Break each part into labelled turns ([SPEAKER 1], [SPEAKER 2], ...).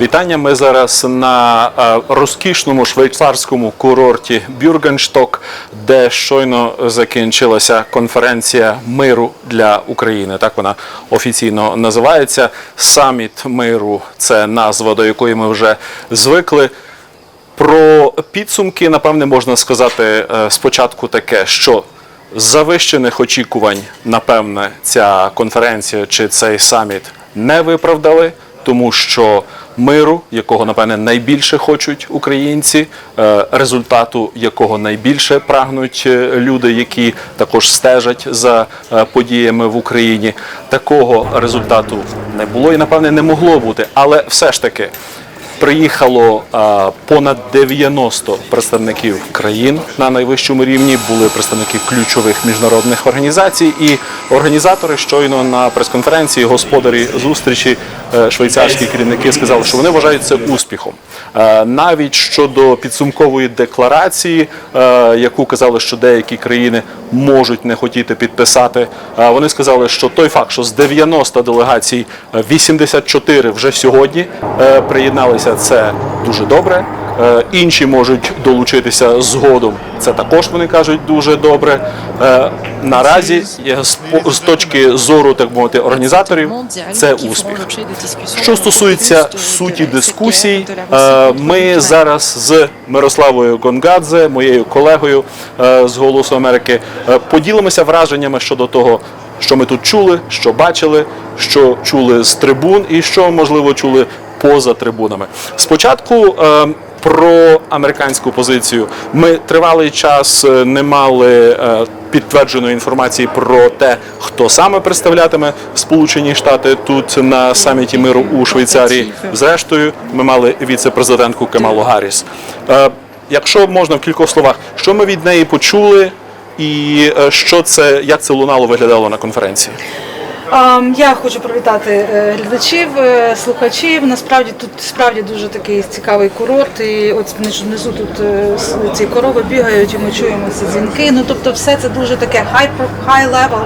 [SPEAKER 1] Вітання. Ми зараз на е, розкішному швейцарському курорті Бюргеншток, де щойно закінчилася конференція миру для України. Так вона офіційно називається. Саміт миру це назва, до якої ми вже звикли. Про підсумки, напевне, можна сказати е, спочатку таке, що завищених очікувань, напевне, ця конференція чи цей саміт не виправдали, тому що миру, якого напевне найбільше хочуть українці, е, результату якого найбільше прагнуть е, люди, які також стежать за е, подіями в Україні, такого результату не було і напевне не могло бути, але все ж таки. Приїхало понад 90 представників країн на найвищому рівні. Були представники ключових міжнародних організацій, і організатори щойно на прес-конференції, господарі зустрічі, е, швейцарські керівники сказали, що вони вважають це успіхом. Е, Навіть щодо підсумкової декларації, е, яку казали, що деякі країни можуть не хотіти підписати, вони сказали, що той факт, що з 90 делегацій е, 84 вже сьогодні приєдналися, це дуже добре. Е, Інші можуть долучитися згодом. Це також вони кажуть дуже добре. Е, Наразі з точки зору, так мовити, організаторів, це успіх. Що стосується суті дискусій, е, ми зараз з Мирославою Гонгадзе, моєю колегою з Голосу Америки, поділимося враженнями щодо того, що ми тут чули, що бачили, що чули з трибун і що можливо чули поза трибунами. Спочатку. е, Про американську позицію ми тривалий час е, не мали е, підтвердженої інформації про те, хто саме представлятиме Сполучені Штати тут на саміті миру у Швейцарії. Зрештою, ми мали віце-президентку Кемалу Гарріс. Якщо можна в кількох словах, що ми від неї почули, і що це, як це лунало виглядало на конференції?
[SPEAKER 2] Ем, Я хочу привітати е, глядачів, е, слухачів. Насправді тут справді дуже такий цікавий курорт. І от внизу тут е, ці корови бігають, і ми чуємо ці дзвінки. Ну тобто, все це дуже таке high, level,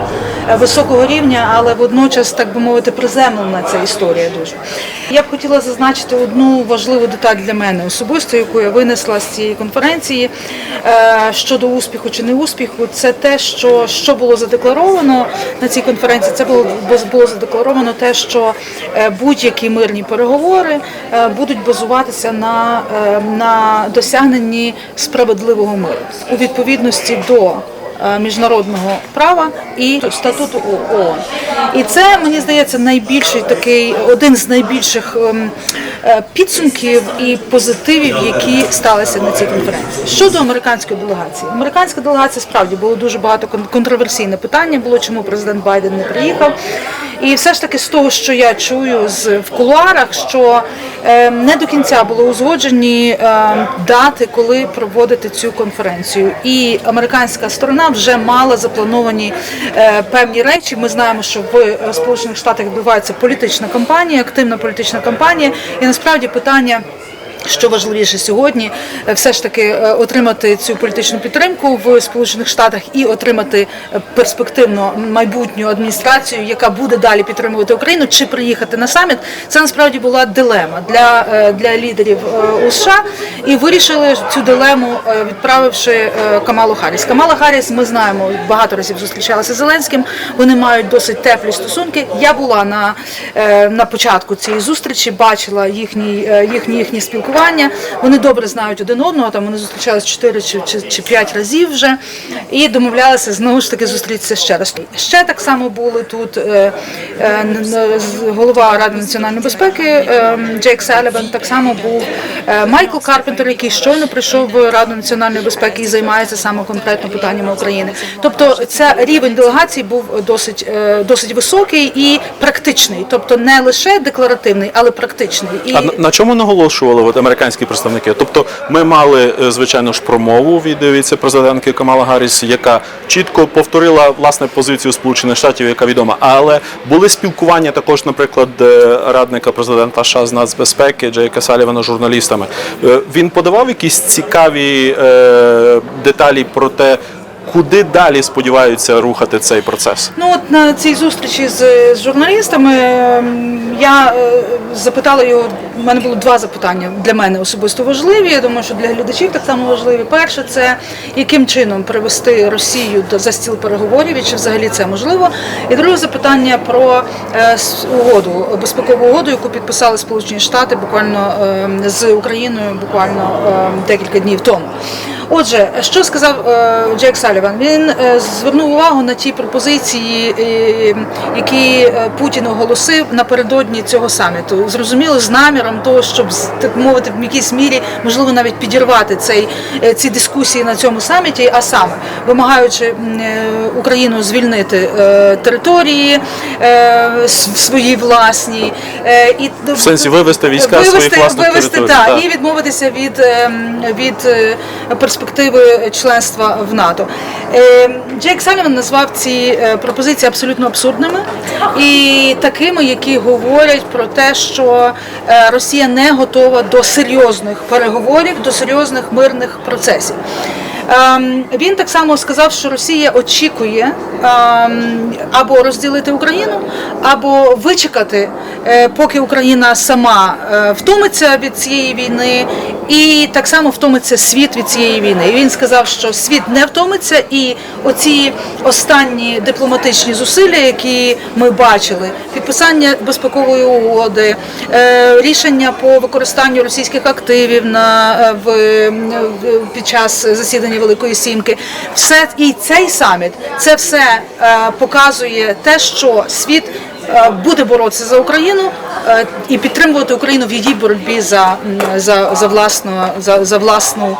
[SPEAKER 2] високого рівня, але водночас, так би мовити, приземлена ця історія дуже. Я б хотіла зазначити одну важливу деталь для мене особисто, яку я винесла з цієї конференції щодо успіху чи не успіху. Це те, що, що було задекларовано на цій конференції. Це було було задекларовано те, що е, будь-які мирні переговори е, будуть базуватися на, е, на досягненні справедливого миру у відповідності до міжнародного права і статуту ООН. І це мені здається найбільший такий один з найбільших ем, е, підсумків і позитивів, які сталися на цій конференції. Щодо американської делегації, американська делегація справді було дуже багато кон- контроверсійне питання. Було чому президент Байден не приїхав. І все ж таки з того, що я чую з в кулуарах, що е, не до кінця були узгоджені е, дати, коли проводити цю конференцію. І американська сторона вже мала заплановані е, певні речі. Ми знаємо, що в Сполучених Штатах відбувається політична кампанія, активна політична кампанія, і насправді питання. Що важливіше сьогодні, е, все ж таки е, отримати цю політичну підтримку в Сполучених Штатах і отримати е, перспективну майбутню адміністрацію, яка буде далі підтримувати Україну, чи приїхати на саміт. Це насправді була дилема для, для лідерів у США. І вирішили цю дилему, відправивши Камалу Харріс. Камала Харріс, ми знаємо, багато разів зустрічалася з Зеленським. Вони мають досить теплі стосунки. Я була на, на початку цієї зустрічі, бачила їхні, їхні, їхні спілкування. Вони добре знають один одного. Там вони зустрічалися 4 чи, чи, чи 5 разів вже і домовлялися знову ж таки зустрітися ще раз. Ще так само були тут е, е, голова Ради національної безпеки е, Джейк Селіван. Так само був е, Майкл Карпентер, який щойно прийшов в Раду національної безпеки і займається саме конкретно питаннями України. Тобто, це рівень делегації був досить е, досить високий і практичний, тобто не лише декларативний, але практичний. І
[SPEAKER 1] А на, на чому наголошували американські представники? Тобто, ми мали е, звичайно ж промову від е, віце-президентки Камала Гарріс, яка чітко повторила власне позицію Сполучених Штатів, яка відома. Але були спілкування також, наприклад, е, радника президента США з нацбезпеки Джейка Салівана журналістами. Він подавав якісь цікаві деталі про те. Куди далі сподіваються рухати цей процес?
[SPEAKER 2] Ну от на цій зустрічі з, з журналістами ем, я е, запитала його. У мене було два запитання для мене особисто важливі. Я думаю, що для глядачів так само важливі. Перше, це яким чином привести Росію до за стіл переговорів, і чи взагалі це можливо. І друге запитання про е, угоду, безпекову угоду, яку підписали Сполучені Штати буквально ем, з Україною буквально ем, декілька днів тому. Отже, що сказав е, Джек Саліван? Він е, звернув увагу на ті пропозиції, е, які Путін оголосив напередодні цього саміту. Зрозуміло, з наміром того, щоб так мовити, в якійсь мірі можливо навіть підірвати цей ці дискусії на цьому саміті, а саме вимагаючи Україну звільнити території свої власні і
[SPEAKER 1] В сенсі вивести війська з своїх власних
[SPEAKER 2] вивести,
[SPEAKER 1] територій,
[SPEAKER 2] так,
[SPEAKER 1] так.
[SPEAKER 2] і відмовитися від, ем, від е, перспективи членства в НАТО. Е, Джейк Саліван назвав ці е, пропозиції абсолютно абсурдними і такими, які говорять про те, що е, Росія не готова до серйозних переговорів, до серйозних мирних процесів. Ем, Він так само сказав, що Росія очікує ем, або розділити Україну, або вичекати, е, поки Україна сама е, втомиться від цієї війни, і так само втомиться світ від цієї війни. І він сказав, що світ не втомиться, і оці останні дипломатичні зусилля, які ми бачили, підписання безпекової угоди, е, рішення по використанню російських активів на в, під час засідання Великої Сімки, все і цей саміт, це все показує те, що світ. Е, Буде боротися за Україну е, і підтримувати Україну в її боротьбі за, за, за власну за, за власну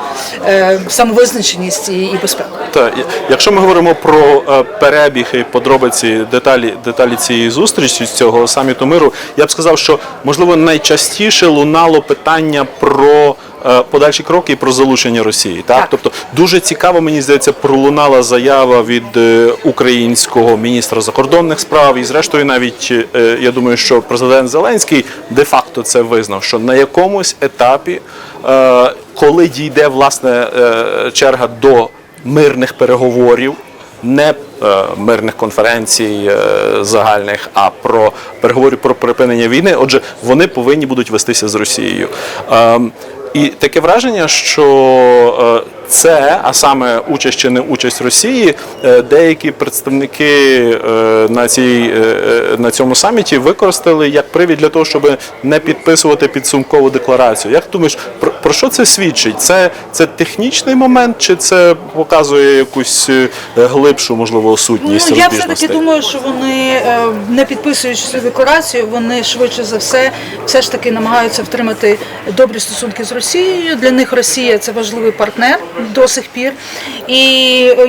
[SPEAKER 2] е, самовизначеність і, і безпеку.
[SPEAKER 1] Та якщо ми говоримо про перебіг і подробиці деталі, деталі цієї зустрічі з цього саміту миру, я б сказав, що можливо найчастіше лунало питання про. Е, Подальші кроки і про залучення Росії, так?
[SPEAKER 2] Так.
[SPEAKER 1] тобто дуже цікаво, мені здається, пролунала заява від е, українського міністра закордонних справ, і зрештою, навіть е, я думаю, що президент Зеленський де-факто це визнав, що на якомусь етапі, коли дійде власне черга до мирних переговорів, не мирних конференцій загальних, а про переговори про припинення війни. Отже, вони повинні будуть вестися з Росією. І таке враження, що е, це, а саме участь чи не участь Росії, е, деякі представники е, на, цій, е, на цьому саміті використали як привід для того, щоб не підписувати підсумкову декларацію. Як думаєш, про, про що це свідчить? Це, це технічний момент, чи це показує якусь глибшу, можливо, сутність
[SPEAKER 2] Ну, я все таки думаю, що вони, не підписуючи цю декларацію, вони швидше за все все ж таки намагаються втримати добрі стосунки з Росією. Для них Росія це важливий партнер до сих пір. І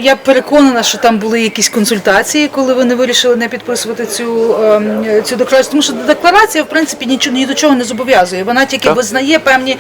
[SPEAKER 2] я переконана, що там були якісь консультації, коли вони вирішили не підписувати цю, ем, цю декларацію. Тому що декларація, в принципі, нічого ні до чого не зобов'язує. Вона тільки
[SPEAKER 1] Так.
[SPEAKER 2] визнає певні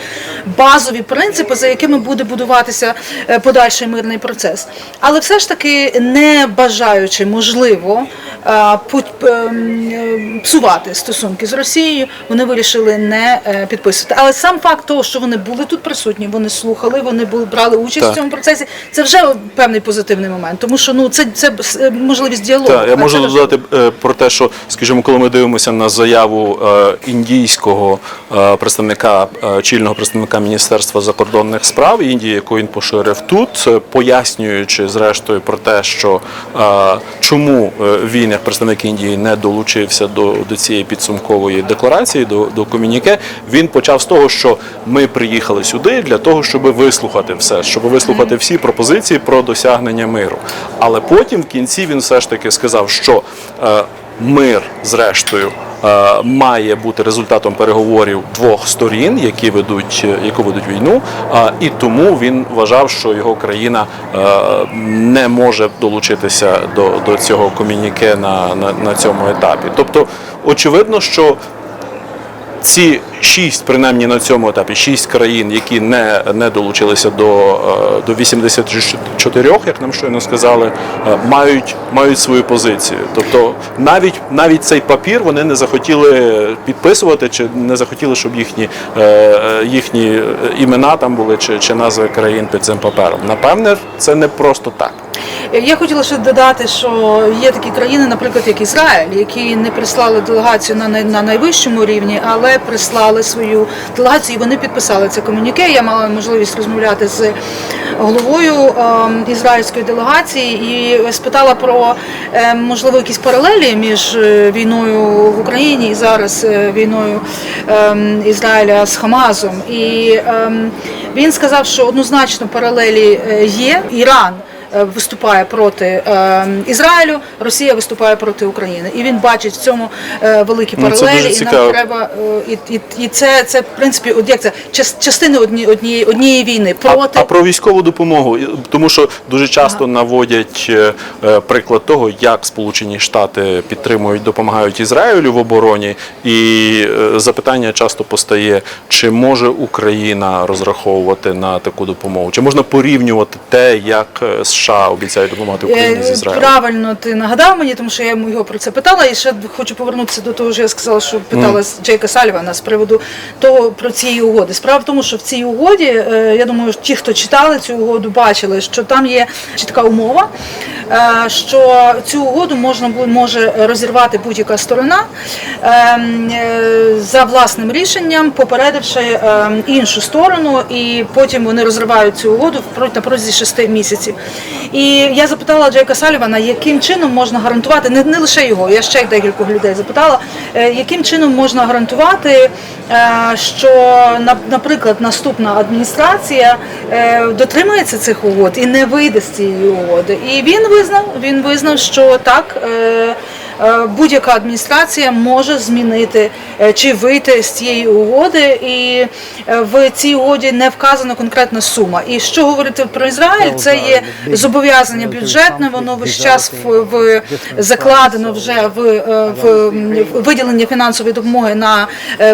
[SPEAKER 2] базові принципи, за якими буде будуватися е, подальший мирний процес. Але все ж таки, не бажаючи можливо е, ем, е, псувати стосунки з Росією, вони вирішили не підписувати. Але сам факт того, що вони були тут присутні, вони слухали, вони були брали участь
[SPEAKER 1] Так.
[SPEAKER 2] в цьому процесі. Це вже певний позитивний момент, тому що ну це, це можливість діалогу.
[SPEAKER 1] Так, я можу додати е, про те, що, скажімо, коли ми дивимося на заяву е, індійського е, представника, чільного представника Міністерства закордонних справ Індії, яку він поширив тут, пояснюючи зрештою про те, що чому він, як представник Індії, не долучився до, до цієї підсумкової декларації, до, до комюніке, він почав з того, що ми приїхали сюди для того, щоб вислухати все, щоб вислухати всі пропозиції про досягнення миру. Але потім в кінці він все ж таки сказав, що е, мир, зрештою, е, має бути результатом переговорів двох сторін, які ведуть, е, які ведуть війну, е, і тому він вважав, що його країна е, не може долучитися до, до цього комюніке на, на, на цьому етапі. Тобто, очевидно, що ці шість, принаймні на цьому етапі, шість країн, які не, не долучилися до, е, до 84, як нам щойно сказали, е, мають, мають свою позицію. Тобто навіть, навіть цей папір вони не захотіли підписувати, чи не захотіли, щоб їхні, е, їхні імена там були, чи, чи назви країн під цим папером. Напевне, це не просто так.
[SPEAKER 2] Е, Я хотіла ще додати, що є такі країни, наприклад, як Ізраїль, які не прислали делегацію на, на найвищому рівні, але прислали свою делегацію, і вони підписали це комюніке. Я мала можливість розмовляти з головою ем, ізраїльської делегації і спитала про е, можливо якісь паралелі між е, війною в Україні і зараз е, війною ем, Ізраїля з Хамазом. І ем, він сказав, що однозначно паралелі є. Іран виступає проти е, Ізраїлю, Росія виступає проти України. І він бачить в цьому е, великі
[SPEAKER 1] Ну, це
[SPEAKER 2] паралелі.
[SPEAKER 1] дуже
[SPEAKER 2] і нам треба е, і, і, і це, це в принципі як це час- частини одні, однієї, однієї війни проти
[SPEAKER 1] а про військову допомогу, тому що дуже часто наводять е, е, приклад того, як Сполучені Штати підтримують, допомагають Ізраїлю в обороні, і е, запитання часто постає, чи може Україна розраховувати на таку допомогу, чи можна порівнювати те, як е, США обіцяють допомагати Україні з
[SPEAKER 2] Е,
[SPEAKER 1] Ізраїлем?
[SPEAKER 2] Правильно ти нагадав мені, тому що я йому його про це питала. І ще хочу повернутися до того, що я сказала, що питала з Джейка Салівана з приводу того про цієї угоди. Справа в тому, що в цій угоді, е, я думаю, ті, хто читали цю угоду, бачили, що там є чітка умова, е, що цю угоду можна може розірвати будь-яка сторона ем, е, за власним рішенням, попередивши ем, іншу сторону, і потім вони розривають цю угоду на протязі шести місяців. І я запитала Джейка Салівана, яким чином можна гарантувати, не, не лише його, я ще декількох людей запитала, е, яким чином можна гарантувати, е, що, на- наприклад, наступна адміністрація дотримається дотримується цих угод і не вийде з цієї угоди. І він визнав, він визнав, що так. Е, Будь-яка адміністрація може змінити е, чи вийти з цієї угоди, і е, в цій угоді не вказана конкретна сума. І що говорити про Ізраїль, це є зобов'язання бюджетне, воно весь час в, в закладено вже в, в виділення фінансової допомоги на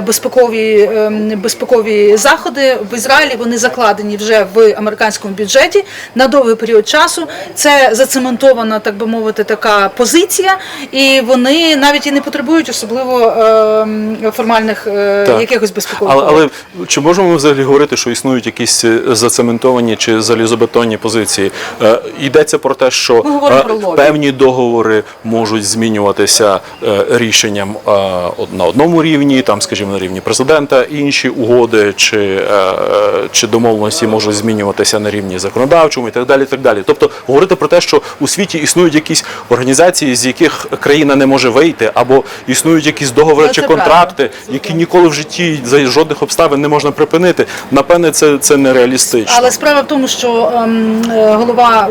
[SPEAKER 2] безпекові безпекові заходи в Ізраїлі. Вони закладені вже в американському бюджеті на довгий період часу. Це зацементована, так би мовити, така позиція, і вони навіть і не потребують особливо ем, формальних е,
[SPEAKER 1] Так.
[SPEAKER 2] якихось безпекових.
[SPEAKER 1] Але, але чи можемо ми взагалі говорити, що існують якісь е, зацементовані чи залізобетонні позиції? Е, йдеться про те, що
[SPEAKER 2] Ми говоримо
[SPEAKER 1] е,
[SPEAKER 2] про лобі.
[SPEAKER 1] певні договори можуть змінюватися е, рішенням е, од- на одному рівні, там, скажімо, на рівні президента, інші угоди чи, е, е, чи домовленості можуть змінюватися на рівні законодавчому і так далі. І так далі. Тобто говорити про те, що у світі існують якісь організації, з яких країна не може вийти, або існують якісь договори
[SPEAKER 2] Ну,
[SPEAKER 1] чи контракти, які ніколи в житті за жодних обставин не можна припинити. Напевне, це, це нереалістично.
[SPEAKER 2] Але справа в тому, що ем, е, голова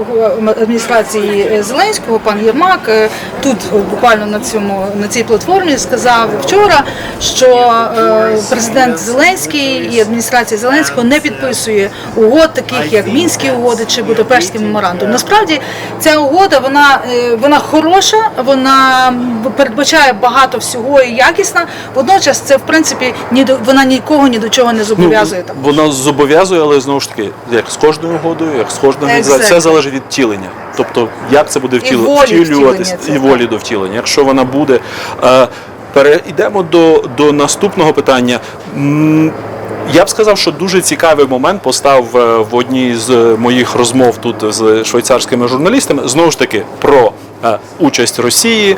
[SPEAKER 2] адміністрації Зеленського, пан Єрмак, е, тут буквально на цьому на цій платформі сказав вчора, що е, президент Зеленський і адміністрація Зеленського не підписує угод, таких як мінські угоди чи Будапештський меморандум. Насправді ця угода вона, е, вона хороша, вона передбачає багато всього і якісна. Водночас це в принципі ні до вона нікого ні до чого не зобов'язує там.
[SPEAKER 1] Ну, Вона зобов'язує, але знову ж таки, як з кожною угодою, як з кожною організацією,
[SPEAKER 2] Exactly.
[SPEAKER 1] все залежить від втілення. Тобто, як це буде втілю...
[SPEAKER 2] волі
[SPEAKER 1] втілюватись,
[SPEAKER 2] втілення
[SPEAKER 1] і волі до втілення. Якщо вона буде. Е, перейдемо до, до наступного питання. Я б сказав, що дуже цікавий момент постав е, в одній з моїх розмов тут з швейцарськими журналістами. Знову ж таки, про участь Росії е,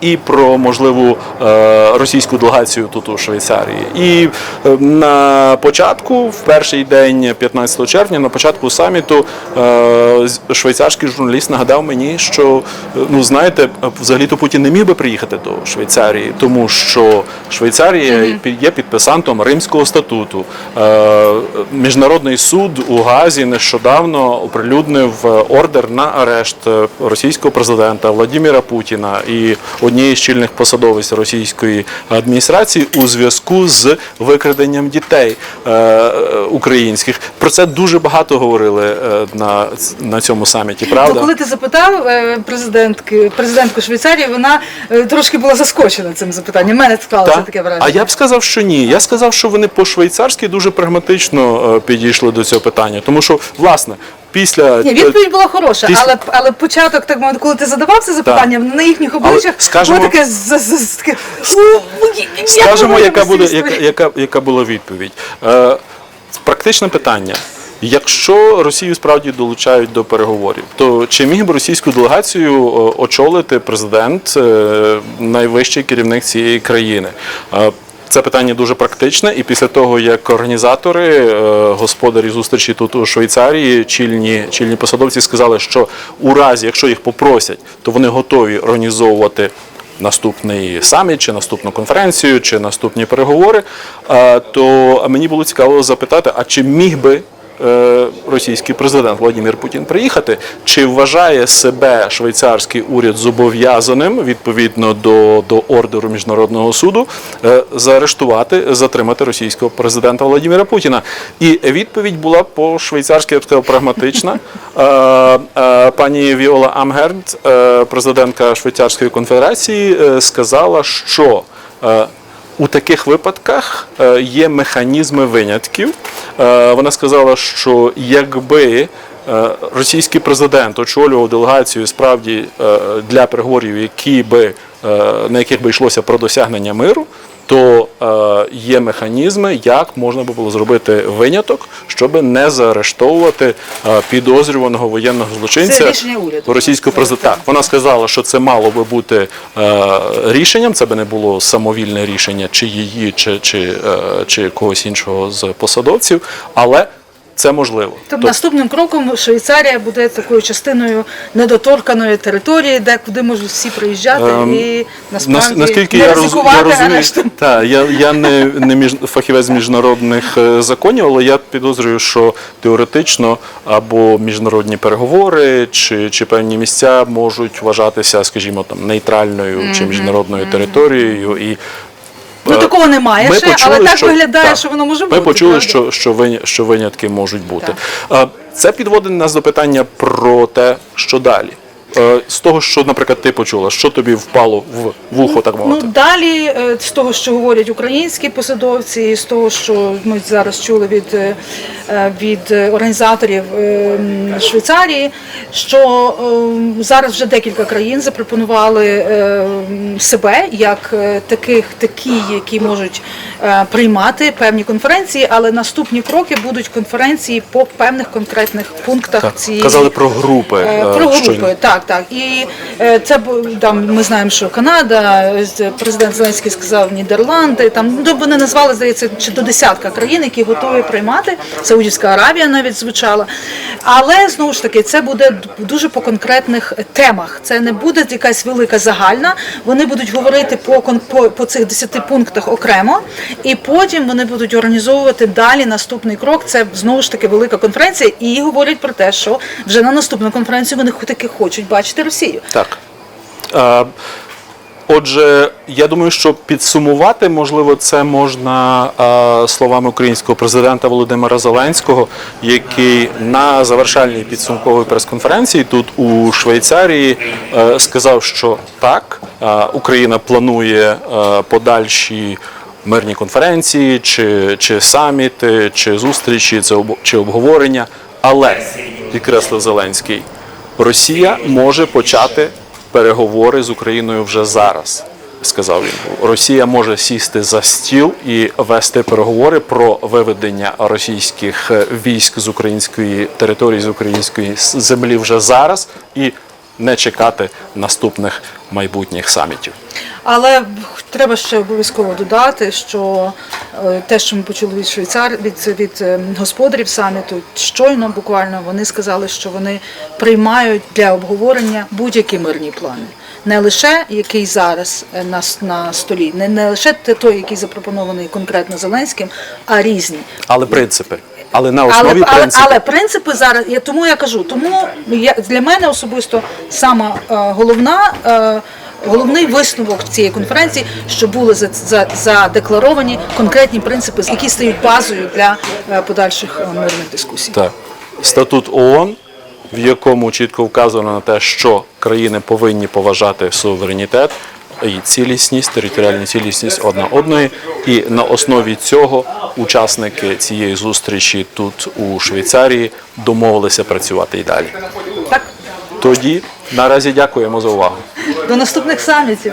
[SPEAKER 1] і про можливу е, російську делегацію тут у Швейцарії. І е, на початку, в перший день 15 червня, на початку саміту, е, швейцарський журналіст нагадав мені, що е, ну знаєте, взагалі-то Путін не міг би приїхати до Швейцарії, тому що Швейцарія є підписантом Римського статуту. Е, Міжнародний суд у Газі нещодавно оприлюднив е, ордер на арешт е, російського президента Владимира Путіна і однієї з чільних посадовиць російської адміністрації у зв'язку з викраденням дітей е, українських. Про це дуже багато говорили е, на, на цьому саміті. Правда?
[SPEAKER 2] Ну, коли ти запитав е, президентки, президентку Швейцарії, вона трошки була заскочена цим запитанням. Мене склалося
[SPEAKER 1] Так?
[SPEAKER 2] таке враження.
[SPEAKER 1] А я б сказав, що ні. Я сказав, що вони по-швейцарськи дуже прагматично підійшли до цього питання. Тому що, власне, після
[SPEAKER 2] Ні, відповідь була хороша,
[SPEAKER 1] Після-
[SPEAKER 2] але але початок, так мовити, коли ти задавав це запитання, на їхніх обличчях
[SPEAKER 1] скажемо-
[SPEAKER 2] було таке з- з- з- таке. «Як
[SPEAKER 1] скажемо,
[SPEAKER 2] ви
[SPEAKER 1] яка буде,
[SPEAKER 2] з
[SPEAKER 1] яка,
[SPEAKER 2] історії?»
[SPEAKER 1] яка, яка була відповідь. Е, практичне питання. Якщо Росію справді долучають до переговорів, то чи міг би російську делегацію е, очолити президент, е, найвищий керівник цієї країни? Е, Це питання дуже практичне, і після того, як організатори, е, господарі зустрічі тут у Швейцарії, чільні, чільні посадовці сказали, що у разі, якщо їх попросять, то вони готові організовувати наступний саміт, чи наступну конференцію, чи наступні переговори, е, то мені було цікаво запитати, а чи міг би російський президент Владимир Путін приїхати, чи вважає себе швейцарський уряд зобов'язаним відповідно до, до ордеру міжнародного суду е, заарештувати, затримати російського президента Владимира Путіна? І відповідь була по швейцарськи я прагматична. Е, е, Пані Віола Амгерт, е, президентка Швейцарської конфедерації, е, сказала, що е, у таких випадках е, є механізми винятків. Е, Вона сказала, що якби е, російський президент очолював делегацію справді для переговорів, які би, на яких би йшлося про досягнення миру, то е, є механізми, як можна би було зробити виняток, щоб не заарештовувати е, підозрюваного воєнного злочинця
[SPEAKER 2] Це уряду.
[SPEAKER 1] російського президента. Так, вона сказала, що це мало би бути е, рішенням. Це би не було самовільне рішення, чи її, чи, чи, е, чи когось іншого з посадовців, але це можливо.
[SPEAKER 2] Тобто наступним кроком Швейцарія буде такою частиною недоторканої території, де куди можуть всі приїжджати
[SPEAKER 1] Ем,
[SPEAKER 2] і насправді
[SPEAKER 1] наскільки
[SPEAKER 2] не
[SPEAKER 1] я, роз, я розумію, та, я, я не, не між, фахівець міжнародних е, законів, але я підозрюю, що теоретично або міжнародні переговори чи, чи певні місця можуть вважатися, скажімо, там нейтральною чи міжнародною територією. І,
[SPEAKER 2] Ну
[SPEAKER 1] е,
[SPEAKER 2] такого немає
[SPEAKER 1] ми
[SPEAKER 2] ще,
[SPEAKER 1] почули,
[SPEAKER 2] але так
[SPEAKER 1] що-
[SPEAKER 2] виглядає,
[SPEAKER 1] так.
[SPEAKER 2] що воно може
[SPEAKER 1] Ми
[SPEAKER 2] бути.
[SPEAKER 1] почули,
[SPEAKER 2] правда?
[SPEAKER 1] що, що, виня- що винятки можуть бути.
[SPEAKER 2] Так.
[SPEAKER 1] Це підводить нас до питання про те, що далі. Е, З того, що, наприклад, ти почула, що тобі впало в вухо, так
[SPEAKER 2] Ну далі е, з того, що говорять українські посадовці, з того, що ми зараз чули від, е, від організаторів Швейцарії, що зараз вже декілька країн запропонували себе як таких, такі, які можуть приймати певні конференції, але наступні кроки будуть конференції по певних конкретних пунктах
[SPEAKER 1] Так,
[SPEAKER 2] цієї
[SPEAKER 1] Казали про групи.
[SPEAKER 2] Про групи, так, так. І е, це там ми знаємо, що Канада, президент Зеленський сказав Нідерланди. Там ну, вони назвали, здається, чи до десятка країн, які готові приймати. Саудівська Аравія навіть звучала. Але знову ж таки, це буде дуже по конкретних темах. Це не буде якась велика загальна. Вони будуть говорити по по, по цих десяти пунктах окремо, і потім вони будуть організовувати далі наступний крок. Це знову ж таки велика конференція, і говорять про те, що вже на наступну конференцію вони таки хочуть бачити Росію.
[SPEAKER 1] Так. Е, Отже, я думаю, що підсумувати можливо це можна е, словами українського президента Володимира Зеленського, який на завершальній підсумковій прес-конференції тут у Швейцарії е, сказав, що так, Україна планує подальші мирні конференції, чи, чи саміти, чи зустрічі, чи обговорення. Але підкреслив Зеленський, Росія може почати переговори з Україною вже зараз. Сказав він, Росія може сісти за стіл і вести переговори про виведення російських військ з української території, з української землі вже зараз і не чекати наступних майбутніх самітів.
[SPEAKER 2] Але треба ще обов'язково додати, що е, те, що ми почули від швейцар, від, від е, господарів саміту, щойно буквально вони сказали, що вони приймають для обговорення будь-які мирні плани. Не лише який зараз е, на, на столі, не, не лише той, який запропонований конкретно Зеленським, а різні.
[SPEAKER 1] Але принципи. Але на
[SPEAKER 2] Але,
[SPEAKER 1] основі
[SPEAKER 2] але,
[SPEAKER 1] принципів.
[SPEAKER 2] але принципи зараз, я тому я кажу, тому я, для мене особисто сама е, головна. Е, Головний висновок цієї конференції, що були за- за- конкретні принципи, які стають базою для е, подальших е, мирних дискусій.
[SPEAKER 1] Так. Статут ООН, в якому чітко вказано на те, що країни повинні поважати суверенітет і цілісність, територіальну цілісність одна одної. І на основі цього учасники цієї зустрічі тут у Швейцарії домовилися працювати і далі.
[SPEAKER 2] Так,
[SPEAKER 1] Тоді наразі дякуємо за увагу.
[SPEAKER 2] до наступних самітів.